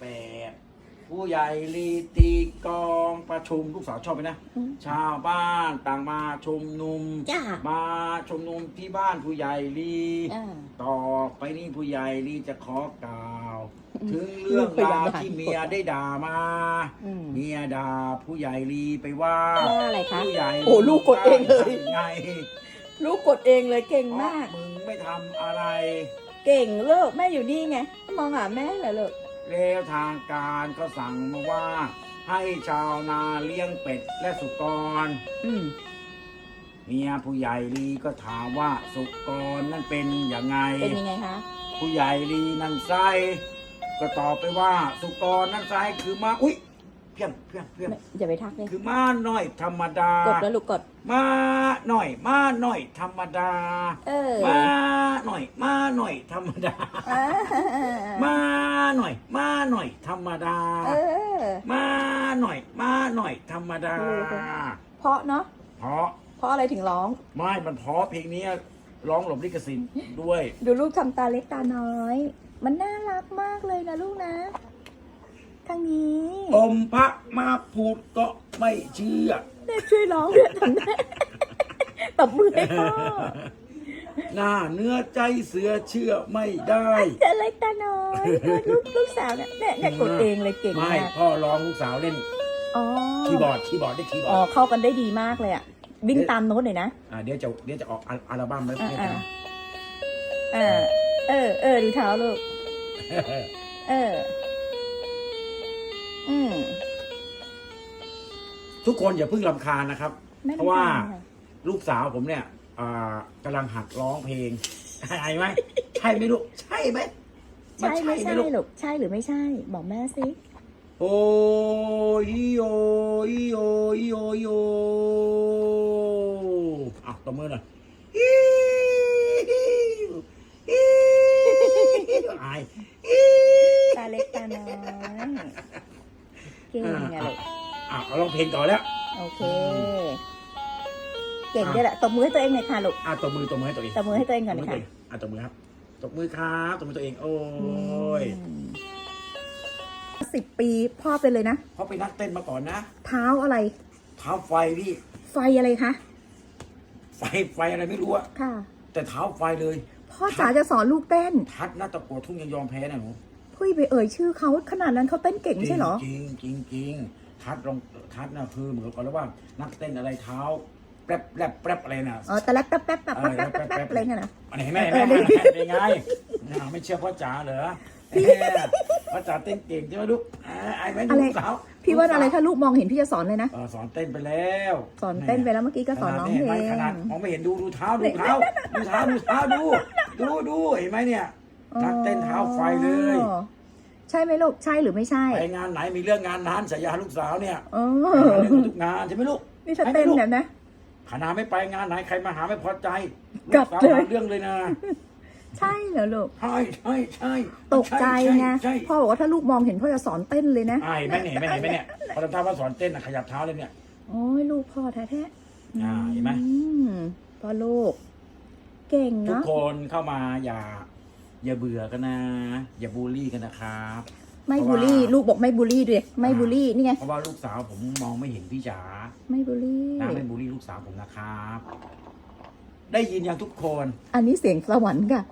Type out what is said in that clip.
แปดผู้ใหญ่ลีตีกองประชุมลูกสาวชอบไหมนะอืมชาวบ้านต่างมาชุมนุม จ้ามาชุมนุมที่บ้านผู้ใหญ่ลีอ่าต่อไปนี้ผู้ใหญ่ลีจะขอกล่าวอืมถึงเรื่องลูกพยายารามวด่าที่เมียได้ด่ามาอืมเมียด่าผู้ใหญ่ลีไปว่าว่าอะไรคะผู้ใหญ่โอ้ลูกกดเองเลย ไงลูกกดเองเลยเก่งมากมึงไม่ทำอะไร เก่งเลิกแม่อยู่นี่ไง มองหาแม่เหรอลูก แล้วทางการก็สั่งมาว่า ให้ชาวนาเลี้ยงเป็ดและสุกร อืมเมียผู้ใหญ่ลีก็ถามว่าสุกรนั่นเป็นอย่างไง เป็นยังไงคะ ผู้ใหญ่ลีนั่นไส้ก็ตอบไปว่าสุกรนั่นไส้คือม้าอุ้ยเพี้ยงเพี้ยงเพี้ยงไม่อย่าไปทักเลยคือม้าน้อยธรรมดากดแล้วลูกกด ม้าหน่อย ม้าหน่อย ธรรมดาเออม้าหน่อย ม้าหน่อย ธรรมดาอ่าม้าหน่อย ม้าหน่อย ธรรมดาเออมาหน่อยมาหน่อย ธรรมดาเออเพราะเนาะเพราะเพราะอะไรถึงร้อง ไม่มันเพราะเพลงนี้ร้องหลบลิขสิทธิ์ด้วย ดูลูกทำตาเล็กตาน้อย มันน่ารักมากเลยนะลูกนะ ทางนี้อมพระมาพูดก็ไม่เชื่อแม่ช่วยร้องด้วยทำได้ตบมือให้พ่อหน้าเนื้อใจเสือเชื่อไม่ได้ตาเล็กตาน้อยลูกลูกสาวเนี่ยเนี่ยเนี่ยกดเองเลยเก่งไม่มากพ่อร้องลูกสาวเล่นอ๋อคีย์บอร์ดคีย์บอร์ดได้คีย์บออ๋อร์ดเข้ากันได้ดีมากเลยอะวิ่งตามโน้ตเลยนะอ่าเดี๋ยวจะเดี๋ยวจะออกอัลอัลบั้มแล้วอ่าให้อ่าทอ่าเออเออดูเท้าลูกำเออ อืมทุกคนอย่าเพิ่งรำคาญนะครับ ไม่เพราะว่าทำอไลูกสาวผมเนี่ยอ่ากำลังหัดร้องเพลง ใช่ไหมใช่ไหมลูกใช่ไหมนใช่ไม่ใช่หลูกลูกใช่หรือไม่ใช่ บอกแม่สิโอ้ยโอยโอยโอยโออะตบมือหน่อยอิ๊วอิ๊วอายอิ๊วตาเล็กตาน้อย เก่งอะลูกอะเอาลองเพลงก่อนแล้ว โอเค เก่งด้วยแหละตบมือให้ตัวเองหน่อยค่ะลูกอะตบมือตบมือให้ตัวเองตบมือให้ตัวเองก่อนตบเลมืยอตัวค่ะเองอะตบมือครับตบมือครับตบมือตัวเอง โอ้ยสิบปีพ่อเป็นเลยนะเพราะไปนนักเต้นมาก่อนนะเท้าอะไร เท้าไฟพี่ไฟอะไรคะไฟไฟอะไรไม่รู้อะค่ะ แต่เท้าไฟเลย พ่อจ๋าจะสอนลูกเต้น ทัดหน้าตะกัวทุ่งยังยอมแพ้นะหนู พุ้ยไปเอ่ยชื่อเขาขนาดนั้นเขาเต้นเก่งไม่ใช่เหรอ จริงจริงจริงทัดลองทัดน่ะคือเหมือนกับว่านักเต้นอะไรเท้าแป๊บแป๊บแป๊บอะไรน่ะ อ๋อแต่แรกแป๊บแป๊บแป๊บแป๊บแป๊บแป๊บแป๊บอะไรเงี้ยนะอันนี้เห็นไหมเห็นไหมเห็นไหมเป็นไงอ่าไม่เชื่อพ่อจ๋าเหรอเอ้ยพ่อจ๋าเต้นเก่งใช่ไหมลูกอ่าไอ้แม่ลูกสาวพี่ว่าอะไรถ้าลูกมองเห็นพี่จะสอนเลยนะเออสอนเต้นไปแล้ว สอนเต้นไปแล้วเมื่อกี้ก็สอนร้องเพลขนาดงขนาดมองไม่เห็นดูดูเท้าดูเท้าดูเท้าดูเท้าดูดูดูเห็นไหมเนี่ย นักเต้นเท้าไฟเลยอ๋อใช่ไหมลูกใช่หรือไม่ใช่ไปงานไหนมีเรื่องงานนั้นสายยาลูกสาวเนี่ยอ๋อเรื่องทุกงานใช่ไหมลูกนี่ถ้าเต้นแบบนะขนาดไม่ไปงานไหนใครมาหาไม่พอใจกลับสาวเลยหาเรื่องเลยนะใช่เหรอลูกใช่ใช่ใช่ตกใจไงใช่พ่อบอกว่าถ้าลูกมองเห็นพ่อจะสอนเต้นเลยนะใช่ไม่เห็นไหมเห็นไหมเนี่ยพอทำท่าว่าสอนเต้นนะขยับเท้าเลยเนี่ยโอ้ยลูกพ่อแท้ๆอ่าเห็นไหมอืมพ่อลูก เก่งทุกเนาะคนเข้ามาอย่า อย่าเบื่อกันนะ อย่าบูลลี่กันนะครับ ไม่บูลลี่ ลูกบอกไม่บูลลี่ด้วยไม่บูลลี่นี่ไงเพราะว่าลูกสาวผมมองไม่เห็นพี่จ๋าไม่บูลลี่นะไม่บูลลี่ลูกสาวผมนะครับ ได้ยินยังทุกคน อันนี้เสียงสวรรค์ค่ะ